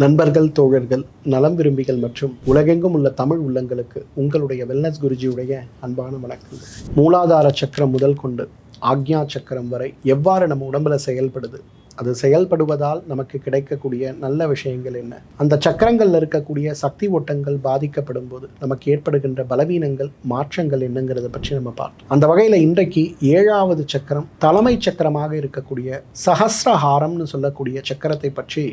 நண்பர்கள் தோழர்கள் நலம் விரும்பிகள் மற்றும் உலகெங்கும் உள்ள தமிழ் உள்ளங்களுக்கு உங்களுடைய வெல்னஸ் குருஜியுடைய அன்பான வணக்கங்கள். மூலாதார சக்கரம் முதல் கொண்டு ஆக்ஞா சக்கரம் வரை எவ்வாறு நம்ம உடம்புல செயல்படுது? அது செயல்படுவதால் நமக்கு கிடைக்கக்கூடிய நல்ல விஷயங்கள் என்ன? அந்த சக்கரங்களில் இருக்கக்கூடிய சக்தி ஓட்டங்கள் பாதிக்கப்படும் போது நமக்கு ஏற்படுகின்ற பலவீனங்கள் மாற்றங்கள் என்னங்கிறத பற்றி நம்ம பார்த்தோம் அந்த வகையில் இன்றைக்கு ஏழாவது சக்கரம் தலைமை சக்கரமாக இருக்கக்கூடிய சஹஸ்ரஹாரம்னு சொல்லக்கூடிய சக்கரத்தை பற்றி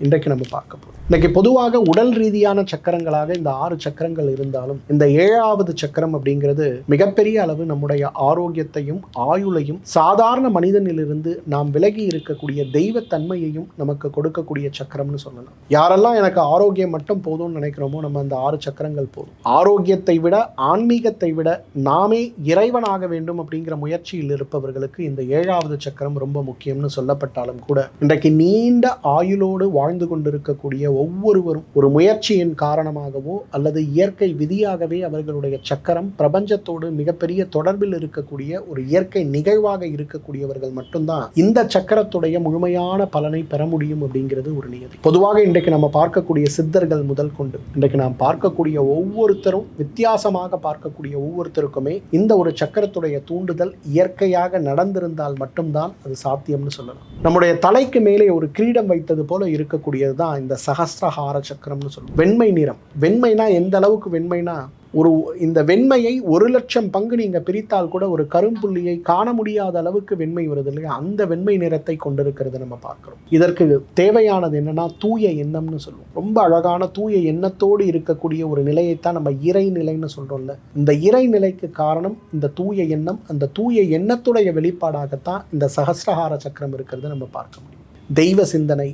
இன்றைக்கு நம்ம பார்க்க போகிறோம் இன்றைக்கி பொதுவாக உடல் ரீதியான சக்கரங்களாக இந்த ஆறு சக்கரங்கள் இருந்தாலும் இந்த ஏழாவது சக்கரம் அப்படிங்கிறது மிகப்பெரிய அளவு நம்முடைய ஆரோக்கியத்தையும் ஆயுளையும் சாதாரண மனிதனிலிருந்து நாம் விலகி இருக்கக்கூடிய தெய்வத்தன்மையையும் நமக்கு கொடுக்கக்கூடிய சக்கரம்னு சொல்லலாம். யாரெல்லாம் எனக்கு ஆரோக்கியம் மட்டும் போதும்னு நினைக்கிறோமோ நம்ம அந்த ஆறு சக்கரங்கள் போதும். ஆரோக்கியத்தை விட ஆன்மீகத்தை விட நாமே இறைவனாக வேண்டும் அப்படிங்கிற முயற்சியில் இருப்பவர்களுக்கு இந்த ஏழாவது சக்கரம் ரொம்ப முக்கியம்னு சொல்லப்பட்டாலும் கூட இன்றைக்கு நீண்ட ஆயுளோடு வாழ் வாழ்ந்து கொண்டிருக்கக்கூடிய ஒவ்வொருவரும் ஒரு முயற்சியின் காரணமாகவோ அல்லது இயற்கை விதியாகவே அவர்களுடைய சக்கரம் பிரபஞ்சத்தோடு மிகப்பெரிய தொடர்பில் இருக்கக்கூடிய ஒரு இயற்கை நிகழ்வாக இருக்கக்கூடியவர்கள் மட்டும்தான் இந்த சக்கரத்துடைய முழுமையான பலனை பெற முடியும் அப்படிங்கிறது ஒரு நியதி. பொதுவாக இன்றைக்கு நம்ம பார்க்கக்கூடிய சித்தர்கள் முதல் கொண்டு இன்றைக்கு நாம் பார்க்கக்கூடிய ஒவ்வொருத்தரும் வித்தியாசமாக பார்க்கக்கூடிய ஒவ்வொருத்தருக்குமே இந்த ஒரு சக்கரத்துடைய தூண்டுதல் இயற்கையாக நடந்திருந்தால் மட்டும்தான் அது சாத்தியம்னு சொல்லலாம். நம்முடைய தலைக்கு மேலே ஒரு கிரீடம் வைத்தது போல இருக்க இருக்கக்கூடியது தான் இந்த சஹஸ்ரஹார சக்கரம்னு சொல்லுவோம். வெண்மை நிறம். வெண்மைனா எந்த அளவுக்கு வெண்மைனா ஒரு இந்த வெண்மையை ஒரு லட்சம் பங்கு நீங்கள் பிரித்தால் கூட ஒரு கரும்புள்ளியை காண முடியாத அளவுக்கு வெண்மை வருது இல்லையா? அந்த வெண்மை நிறத்தை கொண்டிருக்கிறது நம்ம பார்க்குறோம். இதற்கு தேவையானது என்னன்னா தூய எண்ணம்னு சொல்லுவோம். ரொம்ப அழகான தூய எண்ணத்தோடு இருக்கக்கூடிய ஒரு நிலையைத்தான் நம்ம இறை நிலைன்னு சொல்றோம்ல. இந்த இறை நிலைக்கு காரணம் இந்த தூய எண்ணம். அந்த தூய எண்ணத்துடைய வெளிப்பாடாகத்தான் இந்த சஹஸ்ரஹார சக்கரம் இருக்கிறது நம்ம பார்க்க முடியும். தெய்வ சிந்தனை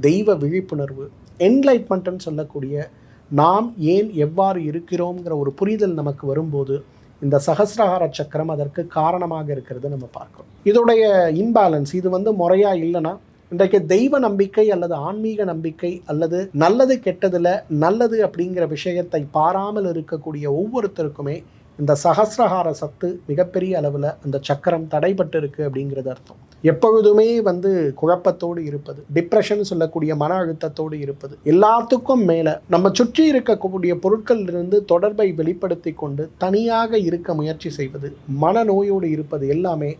தெய்வ விழிப்புணர்வு என்லைட்மெண்ட்னு சொல்லக்கூடிய நாம் ஏன் எவ்வாறு இருக்கிறோங்கிற ஒரு புரிதல் நமக்கு வரும்போது இந்த சகசிரஹார சக்கரம் அதற்கு காரணமாக இருக்கிறது நம்ம பார்க்கிறோம். இதோடைய இம்பேலன்ஸ் இது வந்து முறையாக இல்லைன்னா இன்றைக்கு தெய்வ நம்பிக்கை அல்லது ஆன்மீக நம்பிக்கை அல்லது நல்லது கெட்டதில் நல்லது அப்படிங்கிற விஷயத்தை பாராமல் இருக்கக்கூடிய ஒவ்வொருத்தருக்குமே இந்த சகசிரஹார சத்து மிகப்பெரிய அளவில் அந்த சக்கரம் தடைபட்டு இருக்கு அப்படிங்கிறது அர்த்தம். எப்பொழுதுமே வந்து குழப்பத்தோடு இருப்பது டிப்ரெஷன் சொல்லக்கூடிய மன அழுத்தத்தோடு இருப்பது எல்லாத்துக்கும் மேலே நம்ம சுற்றி இருக்கக்கூடிய பொருட்களிலிருந்து இருந்து தொடர்பை வெளிப்படுத்தி கொண்டு தனியாக இருக்க முயற்சி செய்வது மனநோயோடு இருப்பது எல்லாமே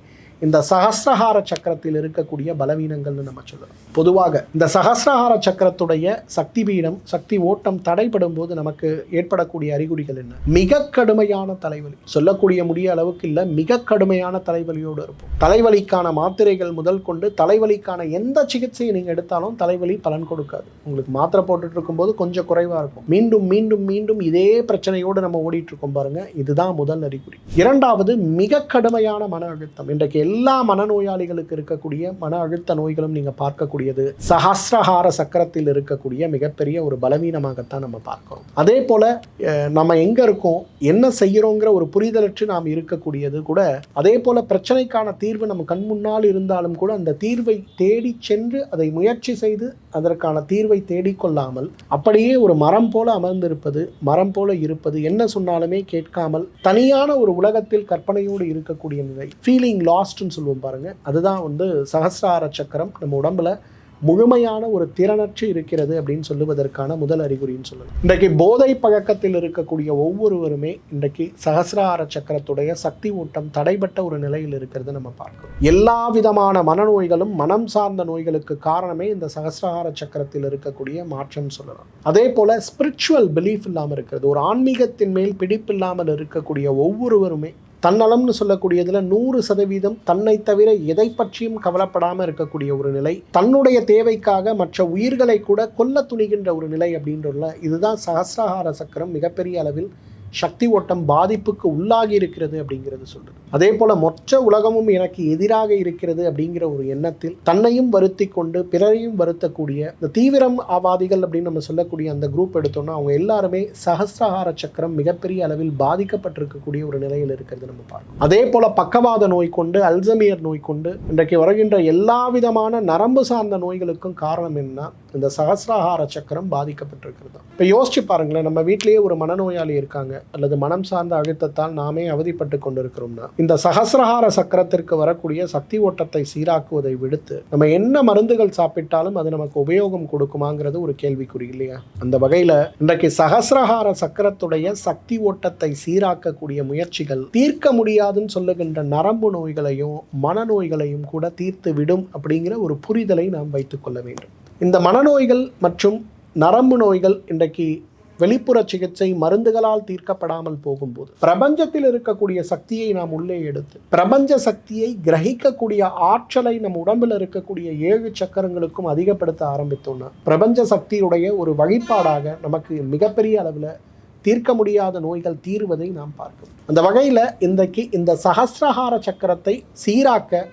இந்த சகசிரஹார சக்கரத்தில் இருக்கக்கூடிய பலவீனங்கள்னு நம்ம சொல்லலாம் பொதுவாக இந்த சகசிரஹார சக்கரத்துடைய சக்தி பீடம் சக்தி ஓட்டம் தடைப்படும் போது நமக்கு ஏற்படக்கூடிய அறிகுறிகள் என்ன? மிக கடுமையான தலைவலி. சொல்லக்கூடிய முடிய அளவுக்கு இல்லை மிக கடுமையான தலைவலியோடு இருப்போம். தலைவலிக்கான மாத்திரைகள் முதல் கொண்டு தலைவலிக்கான எந்த சிகிச்சையை நீங்கள் எடுத்தாலும் தலைவலி பலன் கொடுக்காது. உங்களுக்கு மாத்திரை போட்டுட்டு இருக்கும்போது கொஞ்சம் குறைவாக இருக்கும். மீண்டும் மீண்டும் மீண்டும் இதே பிரச்சனையோடு நம்ம ஓடிட்டு இருக்கோம் பாருங்க. இதுதான் முதல் அறிகுறி. இரண்டாவது மிக கடுமையான மன அழுத்தம். இன்றைக்கு எல்லா மனநோயாளிகளுக்கு இருக்கக்கூடிய மன அழுத்த நோய்களும் நீங்கள் பார்க்கக்கூடியது. சஹஸ்ரஹார சக்கரத்தில் இருக்கக்கூடிய மிகப்பெரிய ஒரு பலவீனமாகத்தான் நம்ம பார்க்கிறோம். அதே போல் நம்ம எங்கே இருக்கோம் என்ன செய்கிறோங்கிற ஒரு புரிதலற்று நாம் இருக்கக்கூடியது கூட அதே போல் பிரச்சனைக்கான தீர்வு நம்ம கண் முன்னால் இருந்தாலும் கூட அந்த தீர்வை தேடி சென்று அதை முயற்சி செய்து அதற்கான தீர்வை தேடிக்கொள்ளாமல் அப்படியே ஒரு மரம் போல அமர்ந்திருப்பது மரம் போல இருப்பது என்ன சொன்னாலுமே கேட்காமல் தனியான ஒரு உலகத்தில் கற்பனையோடு இருக்கக்கூடிய நிலை ஃபீலிங் லாஸ்ட் லாஸ்ட்னு சொல்லுவோம் பாருங்க. அதுதான் வந்து சகசிரார சக்கரம். நம்ம உடம்புல முழுமையான ஒரு திறனற்று இருக்கிறது அப்படின்னு சொல்லுவதற்கான முதல் அறிகுறின்னு சொல்லலாம். இன்றைக்கு போதை பழக்கத்தில் இருக்கக்கூடிய ஒவ்வொருவருமே இன்றைக்கு சகசிரார சக்கரத்துடைய சக்தி ஊட்டம் தடைப்பட்ட ஒரு நிலையில் இருக்கிறது நம்ம பார்க்கிறோம். எல்லா விதமான மனநோய்களும் மனம் சார்ந்த நோய்களுக்கு காரணமே இந்த சகசிரார சக்கரத்தில் இருக்கக்கூடிய மாற்றம் சொல்லலாம். அதே போல ஸ்பிரிச்சுவல் பிலீஃப் இல்லாமல் இருக்கிறது ஒரு ஆன்மீகத்தின் மேல் பிடிப்பில்லாமல் இருக்கக்கூடிய ஒவ்வொருவருமே தன்னலம்னு சொல்லக்கூடியதுல நூறு சதவீதம் தன்னை தவிர எதை பற்றியும் கவலைப்படாம இருக்கக்கூடிய ஒரு நிலை. தன்னுடைய தேவைக்காக மற்ற உயிர்களை கூட கொல்ல துணிகின்ற ஒரு நிலை அப்படின்றதுல இதுதான் சகசிரஹார சக்கரம் மிகப்பெரிய அளவில் சக்தி ஓட்டம் பாதிப்புக்கு உள்ளாகி இருக்கிறது அப்படிங்கிறது சொல்றது. அதே போல மொத்த உலகமும் எனக்கு எதிராக இருக்கிறது அப்படிங்கிற ஒரு எண்ணத்தில் தன்னையும் வருத்தி கொண்டு பிறரையும் வருத்தக்கூடிய இந்த தீவிரம் ஆவாதிகள் அப்படின்னு நம்ம சொல்லக்கூடிய அந்த குரூப் எடுத்தோம்னா அவங்க எல்லாருமே சகசிரஹார சக்கரம் மிகப்பெரிய அளவில் பாதிக்கப்பட்டிருக்கக்கூடிய ஒரு நிலையில் இருக்கிறது நம்ம பார்க்கணும். அதே போல பக்கவாத நோய் கொண்டு அல்சமியர் நோய் கொண்டு இன்றைக்கு வருகின்ற எல்லா விதமான நரம்பு சார்ந்த நோய்களுக்கும் காரணம் என்ன? இந்த சகசிரஹார சக்கரம் பாதிக்கப்பட்டிருக்கிறது இப்போ யோசிச்சு பாருங்களேன் நம்ம வீட்டிலேயே ஒரு மனநோயாளி இருக்காங்க. அல்லது மனம் சார்ந்த அழுத்தத்தால் நாமே அவதிப்பட்டு கொண்டிருக்கிறோம்னா இந்த சகசிரஹார சக்கரத்திற்கு வரக்கூடிய சக்தி ஓட்டத்தை சீராக்குவதை விடுத்து நம்ம என்ன மருந்துகள் சாப்பிட்டாலும் அது நமக்கு உபயோகம் கொடுக்குமாங்கிறது ஒரு கேள்விக்குறி இல்லையா? அந்த வகையில் இன்றைக்கு சகசிரஹார சக்கரத்துடைய சக்தி ஓட்டத்தை சீராக்கக்கூடிய முயற்சிகள் தீர்க்க முடியாதுன்னு சொல்லுகின்ற நரம்பு நோய்களையும் மனநோய்களையும் கூட தீர்த்து விடும் அப்படிங்கிற ஒரு புரிதலை நாம் வைத்துக்கொள்ள வேண்டும். இந்த மனநோய்கள் மற்றும் நரம்பு நோய்கள் இன்றைக்கு வெளிப்புற சிகிச்சை மருந்துகளால் தீர்க்கப்படாமல் போகும்போது பிரபஞ்சத்தில் இருக்கக்கூடிய சக்தியை நாம் உள்ளே எடுத்து பிரபஞ்ச சக்தியை கிரகிக்கக்கூடிய ஆற்றலை நம் உடம்பில் இருக்கக்கூடிய ஏழு சக்கரங்களுக்கும் அதிகப்படுத்த ஆரம்பித்தோம்னா பிரபஞ்ச சக்தியுடைய ஒரு வழிபாடாக நமக்கு மிகப்பெரிய அளவில் தீர்க்க முடியாத நோய்கள் தீர்வதை நாம் பார்க்கிறோம். அந்த வகையில் இன்றைக்கு இந்த சகசிரஹார சக்கரத்தை சீராக்க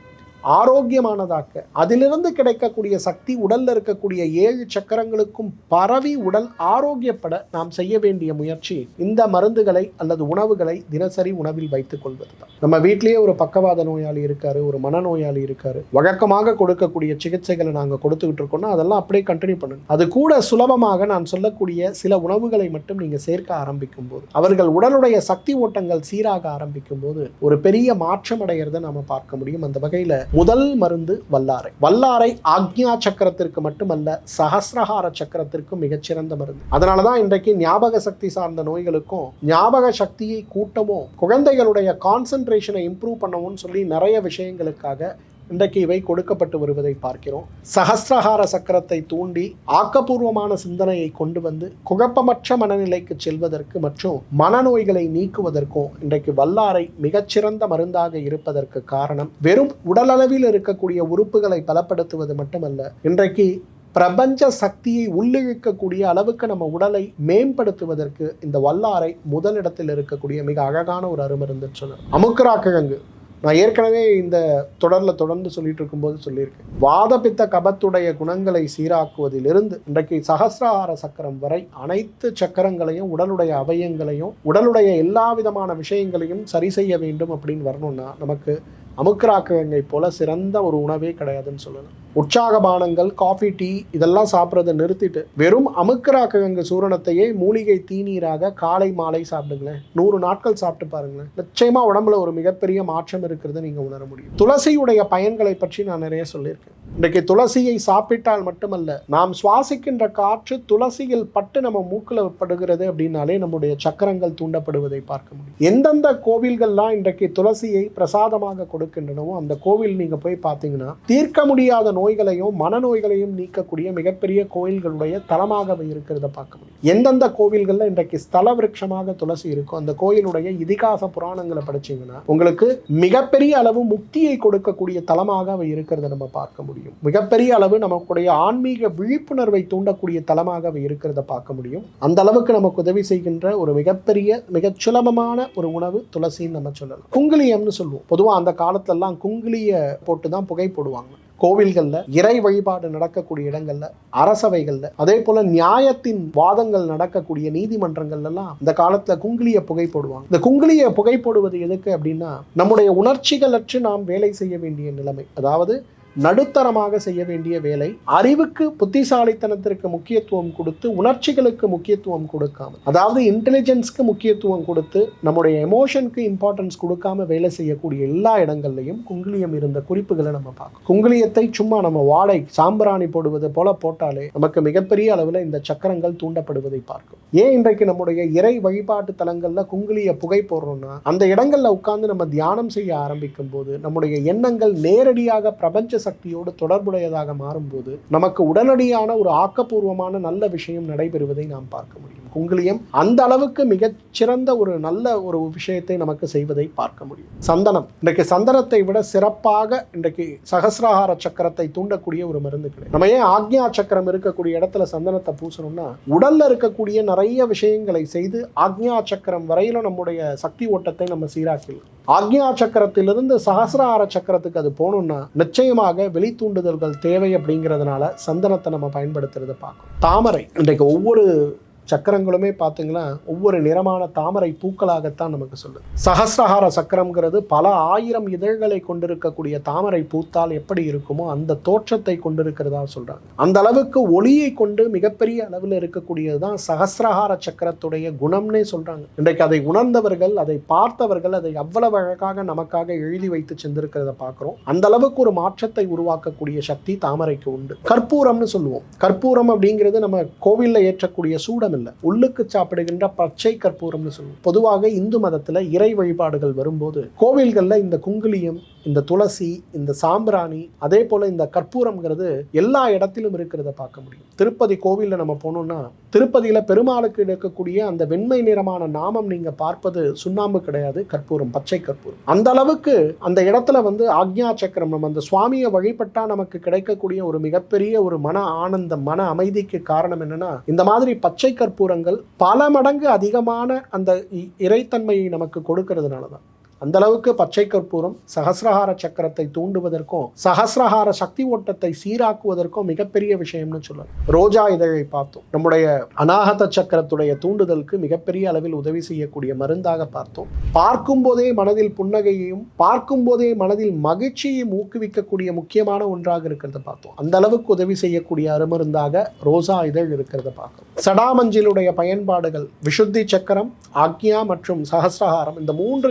ஆரோக்கியமானதாக்க. அதிலிருந்து கிடைக்கக்கூடிய சக்தி உடலில் இருக்கக்கூடிய ஏழு சக்கரங்களுக்கும் பரவி உடல் ஆரோக்கியப்பட நாம் செய்ய வேண்டிய முயற்சி இந்த மருந்துகளை அல்லது உணவுகளை தினசரி உணவில் வைத்துக் கொள்வது தான். நம்ம வீட்டிலேயே ஒரு பக்கவாத நோயாளி இருக்காரு ஒரு மனநோயாளி இருக்காரு. வழக்கமாக கொடுக்கக்கூடிய சிகிச்சைகளை நாங்கள் கொடுத்துக்கிட்டு இருக்கோம்னா அதெல்லாம் அப்படியே கண்டினியூ பண்ணுங்க. அது கூட சுலபமாக நான் சொல்லக்கூடிய சில உணவுகளை மட்டும் நீங்க சேர்க்க ஆரம்பிக்கும் போது அவர்கள் உடலுடைய சக்தி ஓட்டங்கள் சீராக ஆரம்பிக்கும் போது ஒரு பெரிய மாற்றம் அடைகிறத நாம பார்க்க முடியும். அந்த வகையில் முதல் மருந்து வல்லாரை. வல்லாரை ஆக்ஞா சக்கரத்திற்கு மட்டுமல்ல சகசிரஹார சக்கரத்திற்கும் மிகச்சிறந்த மருந்து. அதனாலதான் இன்றைக்கு ஞாபக சக்தி சார்ந்த நோய்களுக்கும் ஞாபக சக்தியை கூட்டவும் குழந்தைகளுடைய கான்சென்ட்ரேஷனை இம்ப்ரூவ் பண்ணவும் சொல்லி நிறைய விஷயங்களுக்காக இன்றைக்கு இவை கொடுக்கப்பட்டு வருவதை பார்க்கிறோம். சகசிரஹார சக்கரத்தை தூண்டி ஆக்கப்பூர்வமான சிந்தனையை கொண்டு வந்து குழப்பமற்ற மனநிலைக்கு செல்வதற்கு மற்றும் மனநோய்களை நீக்குவதற்கும் இன்றைக்கு வல்லாரை மிகச்சிறந்த மருந்தாக இருப்பதற்கு காரணம் வெறும் உடலளவில் இருக்கக்கூடிய உறுப்புகளை பலப்படுத்துவது மட்டுமல்ல இன்றைக்கு பிரபஞ்ச சக்தியை உள்ளிழுக்கக்கூடிய அளவுக்கு நம்ம உடலை மேம்படுத்துவதற்கு இந்த வல்லாரை முதலிடத்தில் இருக்கக்கூடிய மிக அழகான ஒரு அருமருந்து சொல்லலாம். அமுக்கரா கிழங்கு நான் ஏற்கனவே இந்த தொடரில் தொடர்ந்து சொல்லிட்டு இருக்கும்போது சொல்லியிருக்கேன். வாதபித்த கபத்துடைய குணங்களை சீராக்குவதிலிருந்து இன்றைக்கு சகசிரஹார சக்கரம் வரை அனைத்து சக்கரங்களையும் உடலுடைய அவயங்களையும் உடலுடைய எல்லா விதமான விஷயங்களையும் சரி செய்ய வேண்டும் அப்படின்னு வரணும்னா நமக்கு அமுக்கராக்கங்கை போல சிறந்த ஒரு உணவே கிடையாதுன்னு சொல்லலாம். உற்சாக பானங்கள் காஃபி டீ இதெல்லாம் சாப்பிட்றதை நிறுத்திட்டு வெறும் அமுக்கராக்கங்க சூரணத்தையே மூலிகை தீநீராக காலை மாலை சாப்பிடுங்களேன். நூறு நாட்கள் சாப்பிட்டு பாருங்களேன். நிச்சயமா உடம்புல ஒரு மிகப்பெரிய மாற்றம் இருக்கிறத நீங்க உணர முடியும். துளசியுடைய பயன்களை பற்றி நான் நிறைய சொல்லியிருக்கேன். இன்றைக்கு துளசியை சாப்பிட்டால் மட்டுமல்ல நாம் சுவாசிக்கின்ற காற்று துளசியில் பட்டு நம்ம மூக்கில் படுகிறது அப்படின்னாலே நம்முடைய சக்கரங்கள் தூண்டப்படுவதை பார்க்க முடியும். எந்தெந்த கோவில்கள்லாம் இன்றைக்கு துளசியை பிரசாதமாக கொடுக்கின்றனவோ அந்த கோவில் நீங்கள் போய் பார்த்தீங்கன்னா தீர்க்க முடியாத நோய்களையும் மனநோய்களையும் நீக்கக்கூடிய மிகப்பெரிய கோயில்களுடைய தலமாக இருக்கிறத பார்க்க முடியும். எந்தெந்த கோவில்களில் இன்றைக்கு ஸ்தல விருட்சமாக துளசி இருக்கோ அந்த கோயிலுடைய இதிகாச புராணங்களை படிச்சீங்கன்னா உங்களுக்கு மிகப்பெரிய அளவு முக்தியை கொடுக்கக்கூடிய தலமாக அவை இருக்கிறத நம்ம பார்க்க முடியும். மிகப்பெரிய அளவு நமக்குடைய ஆன்மீக விழிப்புணர்வை தூண்டக்கூடிய தலமாக அவை இருக்கிறத பார்க்க முடியும். அந்த அளவுக்கு நமக்கு உதவி செய்கின்ற ஒரு மிகப்பெரிய மிகச் சுலபமான ஒரு உணவு துளசின்னு நம்ம சொல்லலாம். குங்குலியம்னு சொல்லுவோம். பொதுவாக அந்த காலத்துலலாம் குங்குலிய போட்டு தான் புகை போடுவாங்க. கோவில்களில் இறை வழிபாடு நடக்கக்கூடிய இடங்கள்ல அரசவைகளில் அதே போல நியாயத்தின் வாதங்கள் நடக்கக்கூடிய நீதிமன்றங்கள்லாம் இந்த காலத்துல குங்கிலிய புகை போடுவாங்க. இந்த குங்கிலிய புகை போடுவது எதுக்கு அப்படின்னா நம்முடைய உணர்ச்சிகளற்று நாம் வேலை செய்ய வேண்டிய நிலைமை. அதாவது நடுத்தரமாக செய்ய வேண்டிய வேலை அறிவுக்கு புத்திசாலித்தனத்திற்கு முக்கியத்துவம் கொடுத்து உணர்ச்சிகளுக்கு முக்கியத்துவம் கொடுக்காம அதாவது இன்டெலிஜென்ஸ்க்கு முக்கியத்துவம் கொடுத்து நம்முடைய எமோஷனுக்கு இம்பார்ட்டன்ஸ் கொடுக்காம வேலை செய்யக்கூடிய எல்லா இடங்கள்லையும் குங்குலியம் இருந்த குறிப்புகளை நம்ம பார்க்கணும். குங்குலியத்தை சும்மா நம்ம வாடை சாம்பிராணி போடுவது போல போட்டாலே நமக்கு மிகப்பெரிய அளவில் இந்த சக்கரங்கள் தூண்டப்படுவதை பார்க்கும். ஏன் இன்றைக்கு நம்முடைய இறை வழிபாட்டு தலங்கள்ல குங்குலிய புகை போடுறோம்னா அந்த இடங்கள்ல உட்கார்ந்து நம்ம தியானம் செய்ய ஆரம்பிக்கும் போது நம்முடைய எண்ணங்கள் நேரடியாக பிரபஞ்ச சக்தியோடு தொடர்புடையதாக மாறும்போது நமக்கு உடனடியான ஒரு ஆக்கப்பூர்வமான நல்ல விஷயம் நடைபெறுவதை நாம் பார்க்க முடியும். குங்குலியம் அந்த அளவுக்கு மிகச்சிறந்த ஒரு நல்ல ஒரு விஷயத்தை நமக்கு செய்வதை பார்க்க முடியும். சந்தனம். இன்றைக்கு சந்தனத்தை விட சிறப்பாக இன்றைக்கு சகசிரஹார சக்கரத்தை தூண்டக்கூடிய ஒரு மருந்து கிடையாது நம்ம ஏன் ஆக்ஞா சக்கரம் இருக்கக்கூடிய இடத்துல சந்தனத்தை பூசணும்னா உடல்ல இருக்கக்கூடிய நிறைய விஷயங்களை செய்து ஆக்ஞா சக்கரம் வரையிலும் நம்முடைய சக்தி ஓட்டத்தை நம்ம சீராக்கலாம் ஆக்ஞா சக்கரத்திலிருந்து சகசிரஹார சக்கரத்துக்கு அது போகணும்னா நிச்சயமாக வெளித்தூண்டுதல்கள் தேவை அப்படிங்கிறதுனால சந்தனத்தை நம்ம பயன்படுத்துறதை பார்க்கணும். தாமரை இன்றைக்கு ஒவ்வொரு சக்கரங்களுமே பார்த்தீங்கன்னா ஒவ்வொரு நிறமான தாமரை பூக்களாகத்தான் நமக்கு சொல்லுது. சஹஸ்ரஹார சக்கரம்ங்கிறது பல ஆயிரம் இதழ்களை கொண்டிருக்கக்கூடிய தாமரை பூத்தால் எப்படி இருக்குமோ அந்த தோற்றத்தை கொண்டிருக்கிறதா சொல்கிறாங்க அந்த அளவுக்கு ஒளியை கொண்டு மிகப்பெரிய அளவில் இருக்கக்கூடியது தான் சஹஸ்ரஹார சக்கரத்துடைய குணம்னே சொல்கிறாங்க இன்றைக்கு அதை உணர்ந்தவர்கள் அதை பார்த்தவர்கள் அதை அவ்வளவு அழகாக நமக்காக எழுதி வைத்து சென்றிருக்கிறத பார்க்குறோம். அந்த அளவுக்கு ஒரு மாற்றத்தை உருவாக்கக்கூடிய சக்தி தாமரைக்கு உண்டு. கற்பூரம்னு சொல்லுவோம். கற்பூரம் அப்படிங்கிறது நம்ம கோவில்ல ஏற்றக்கூடிய சூடம் இல்லை உள்ளுக்கு சாப்பிடுகின்ற பச்சை கற்பூரம்னு சொல்லுவோம். பொதுவாக இந்து மதத்தில் இறை வழிபாடுகள் வரும்போது கோவில்களில் இந்த குங்குலியம் இந்த துளசி இந்த சாம்பிராணி அதே போல் இந்த கற்பூரம்ங்கிறது எல்லா இடத்திலும் இருக்கிறத பார்க்க முடியும். திருப்பதி கோவிலில் நம்ம போனோம்னா திருப்பதியில் பெருமாளுக்கு இருக்கக்கூடிய அந்த வெண்மை நிறமான நாமம் நீங்கள் பார்ப்பது சுண்ணாம்பு கிடையாது கற்பூரம் பச்சை கற்பூரம். அந்த அளவுக்கு அந்த இடத்துல வந்து ஆக்ஞா சக்கரம் நம்ம அந்த சுவாமியை வழிபட்டால் நமக்கு கிடைக்கக்கூடிய ஒரு மிகப்பெரிய ஒரு மன ஆனந்தம் மன அமைதிக்கு காரணம் என்னன்னா இந்த மாதிரி பச்சை கற்பூரங்கள் பல மடங்கு அதிகமான அந்த இ- இறைத்தன்மையை நமக்கு கொடுக்கறதுனால தான் அந்த அளவுக்கு பச்சை கற்பூரம் சகசிரஹார சக்கரத்தை தூண்டுவதற்கும் சஹஸ்ரஹார சக்தி ஓட்டத்தை சீராக்குவதற்கும் மிகப்பெரிய விஷயம்னு சொல்லலாம். ரோஜா இதழை பார்த்தோம். நம்முடைய அநாகத சக்கரத்துடைய தூண்டுதலுக்கு மிகப்பெரிய அளவில் உதவி செய்யக்கூடிய மருந்தாக பார்த்தோம். பார்க்கும் போதே மனதில் புன்னகையையும் பார்க்கும் போதே மனதில் மகிழ்ச்சியையும் ஊக்குவிக்கக்கூடிய முக்கியமான ஒன்றாக இருக்கிறத பார்த்தோம். அந்த அளவுக்கு உதவி செய்யக்கூடிய அருமருந்தாக ரோசா இதழ் இருக்கிறத பார்க்கும் சடாமஞ்சிலுடைய பயன்பாடுகள் விஷுத்தி சக்கரம் ஆக்ஞா மற்றும் சஹஸ்ரஹாரம் இந்த மூன்று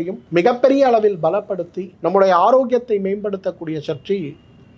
சக்கரங்களையும் மிகப்பெரிய அளவில் பலப்படுத்தி நம்முடைய ஆரோக்கியத்தை மேம்படுத்தக்கூடிய சக்தி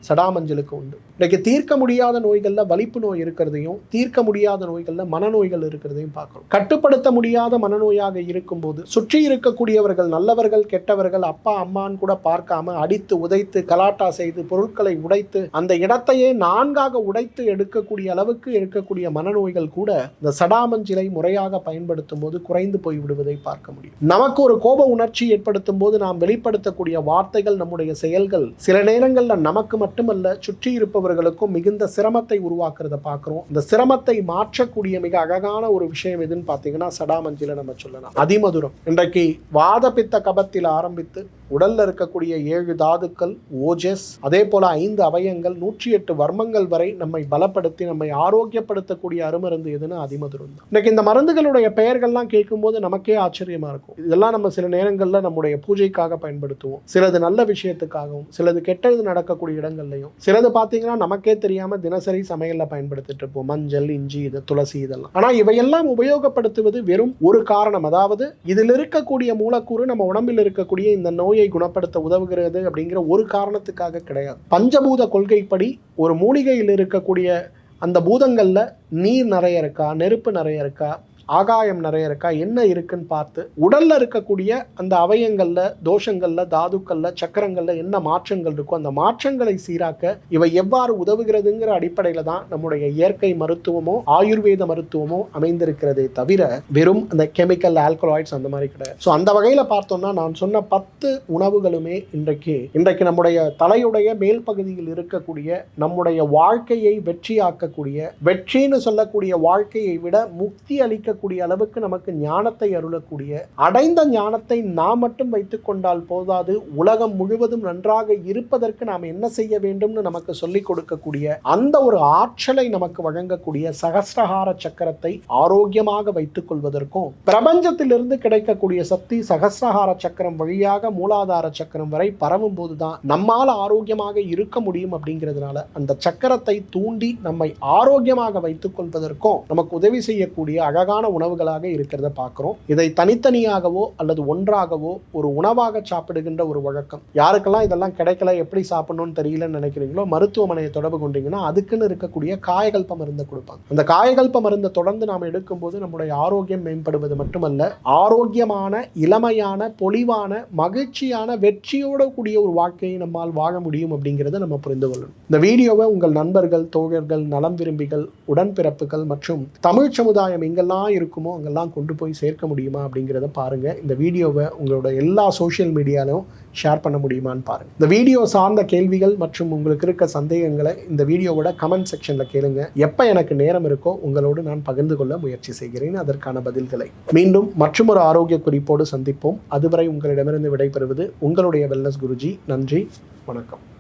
சடாமஞ்சளுக்கு உண்டு. இன்றைக்கு தீர்க்க முடியாத நோய்களில் வலிப்பு நோய் இருக்கிறதையும் தீர்க்க முடியாத நோய்களில் மனநோய்கள் இருக்கிறதையும் பார்க்கணும் கட்டுப்படுத்த முடியாத மனநோயாக இருக்கும்போது சுற்றி இருக்கக்கூடியவர்கள் நல்லவர்கள் கெட்டவர்கள் அப்பா அம்மான்னு கூட பார்க்காம அடித்து உதைத்து கலாட்டா செய்து பொருட்களை உடைத்து அந்த இடத்தையே நான்காக உடைத்து எடுக்கக்கூடிய அளவுக்கு இருக்கக்கூடிய மனநோய்கள் கூட இந்த சடாமஞ்சிலை முறையாக பயன்படுத்தும் போது குறைந்து போய் விடுவதை பார்க்க முடியும். நமக்கு ஒரு கோப உணர்ச்சி ஏற்படுத்தும் போது நாம் வெளிப்படுத்தக்கூடிய வார்த்தைகள் நம்முடைய செயல்கள் சில நேரங்களில் நமக்கு மட்டுமல்ல சுற்றி இருப்ப இருப்பவர்களுக்கும் மிகுந்த சிரமத்தை உருவாக்குறத பார்க்கிறோம். இந்த சிரமத்தை மாற்றக்கூடிய மிக அழகான ஒரு விஷயம் எதுன்னு பார்த்தீங்கன்னா சடாமஞ்சில நம்ம சொல்லலாம். அதிமதுரம். இன்றைக்கு வாதபித்த கபத்தில் ஆரம்பித்து உடல்ல இருக்கக்கூடிய ஏழு தாதுக்கள் ஓஜஸ் அதே போல ஐந்து அவயங்கள் நூற்றி எட்டு வர்மங்கள் வரை நம்மை பலப்படுத்தி நம்மை ஆரோக்கியப்படுத்தக்கூடிய அருமருந்து எதுன்னு அதிமதுரம் தான். இன்னைக்கு இந்த மருந்துகளுடைய பெயர்கள்லாம் கேட்கும்போது நமக்கே ஆச்சரியமா இருக்கும். இதெல்லாம் நம்ம சில நேரங்கள்ல நம்முடைய பூஜைக்காக பயன்படுத்துவோம். சிலது நல்ல விஷயத்துக்காகவும் சிலது கெட்டது நடக்கக்கூடிய இடங்கள்லையும். சிலது பார்த்தீங்கன்னா நமக்கே தெரியாம தினசரி சமையல்ல பயன்படுத்திட்டு இருப்போம். மஞ்சள் இஞ்சி இது துளசி இதெல்லாம். ஆனா இவையெல்லாம் உபயோகப்படுத்துவது வெறும் ஒரு காரணம். அதாவது இதில் இருக்கக்கூடிய மூலக்கூறு நம்ம உடம்பில் இருக்கக்கூடிய இந்த நோயை குணப்படுத்த உதவுகிறது அப்படிங்கிற ஒரு காரணத்துக்காக கிடையாது. பஞ்சபூத கொள்கைப்படி ஒரு மூலிகையில் இருக்கக்கூடிய அந்த பூதங்களில் நீர் நிறைய இருக்கா நெருப்பு நிறைய இருக்கா ஆகாயம் நிறைய இருக்கா? என்ன இருக்குன்னு பார்த்து உடலில் இருக்கக்கூடிய அந்த அவயங்களில் தோஷங்களில் தாதுக்களில் சக்கரங்களில் என்ன மாற்றங்கள் இருக்கோ அந்த மாற்றங்களை சீராக்க இவை எவ்வாறு உதவுகிறதுங்கிற அடிப்படையில் தான் நம்முடைய இயற்கை மருத்துவமோ ஆயுர்வேத மருத்துவமோ அமைந்திருக்கிறதே தவிர வெறும் அந்த கெமிக்கல் ஆல்கலாய்ட்ஸ் அந்த மாதிரி கிடையாது. ஸோ அந்த வகையில் பார்த்தோம்னா நான் சொன்ன பத்து உணவுகளுமே இன்றைக்கு இன்றைக்கு நம்முடைய தலையுடைய மேல் பகுதியில் இருக்கக்கூடிய நம்முடைய வாழ்க்கையை வெற்றியாக்கக்கூடிய வெற்றின்னு சொல்லக்கூடிய வாழ்க்கையை விட முக்தி அளிக்க இருக்கக்கூடிய அளவுக்கு நமக்கு ஞானத்தை அருளக்கூடிய அடைந்த ஞானத்தை நாம் மட்டும் வைத்துக்கொண்டால் போதாது உலகம் முழுவதும் நன்றாக இருப்பதற்கு நாம் என்ன செய்ய வேண்டும்னு நமக்கு சொல்லிக் கொடுக்கக்கூடிய அந்த ஒரு ஆற்றலை நமக்கு வழங்கக்கூடிய சகஸ்ரஹார சக்கரத்தை ஆரோக்கியமாக வைத்துக் கொள்வதற்கும் பிரபஞ்சத்திலிருந்து கிடைக்கக்கூடிய சக்தி சகஸ்ரஹார சக்கரம் வழியாக மூலாதார சக்கரம் வரை பரவும் போதுதான் நம்மால் ஆரோக்கியமாக இருக்க முடியும் அப்படிங்கிறதுனால அந்த சக்கரத்தை தூண்டி நம்மை ஆரோக்கியமாக வைத்துக் கொள்வதற்கும் நமக்கு உதவி செய்யக்கூடிய அழகான உணவுகளாக இருக்கிறத பார்க்கிறோம். இதை தனித்தனியாகவோ அல்லது ஒன்றாகவோ ஒரு உணவாக சாப்பிடுகின்ற ஒரு வழக்கம். யாருக்கெல்லாம் இதெல்லாம் கிடைக்கல எப்படி சாப்பிடணும்னு தெரியலன்னு நினைக்கிறீங்களோ மருத்துவமனையை தொடர்பு கொண்டீங்கன்னா அதுக்குன்னு இருக்கக்கூடிய காயகல்ப மருந்தை கொடுப்பாங்க. அந்த காயகல்ப மருந்தை தொடர்ந்து நாம் எடுக்கும்போது நம்முடைய ஆரோக்கியம் மேம்படுவது மட்டுமல்ல ஆரோக்கியமான இளமையான பொலிவான மகிழ்ச்சியான வெற்றியோட கூடிய ஒரு வாழ்க்கையை நம்மால் வாழ முடியும் அப்படிங்கிறத நம்ம புரிந்து கொள்ளணும். இந்த வீடியோவை உங்கள் நண்பர்கள் தோழர்கள் நலம் விரும்பிகள் உடன்பிறப்புகள் மற்றும் தமிழ் சமுதாயம் எங்கெல்லாம் இருக்குமோ அங்கெல்லாம் கொண்டு போய் சேர்க்க முடியுமா அப்படிங்கிறத பாருங்க. இந்த வீடியோவை உங்களோட எல்லா சோஷியல் மீடியாலும் ஷேர் பண்ண முடியுமான்னு பாருங்க. இந்த வீடியோ சார்ந்த கேள்விகள் மற்றும் உங்களுக்கு இருக்க சந்தேகங்களை இந்த வீடியோவோட கமெண்ட் செக்ஷனில் கேளுங்க. எப்போ எனக்கு நேரம் இருக்கோ உங்களோடு நான் பகிர்ந்து கொள்ள முயற்சி செய்கிறேன். அதற்கான பதில்களை. மீண்டும் மற்றொரு ஆரோக்கிய குறிப்போடு சந்திப்போம். அதுவரை உங்களிடமிருந்து விடைபெறுவது உங்களுடைய வெல்னஸ் குருஜி. நன்றி. வணக்கம்.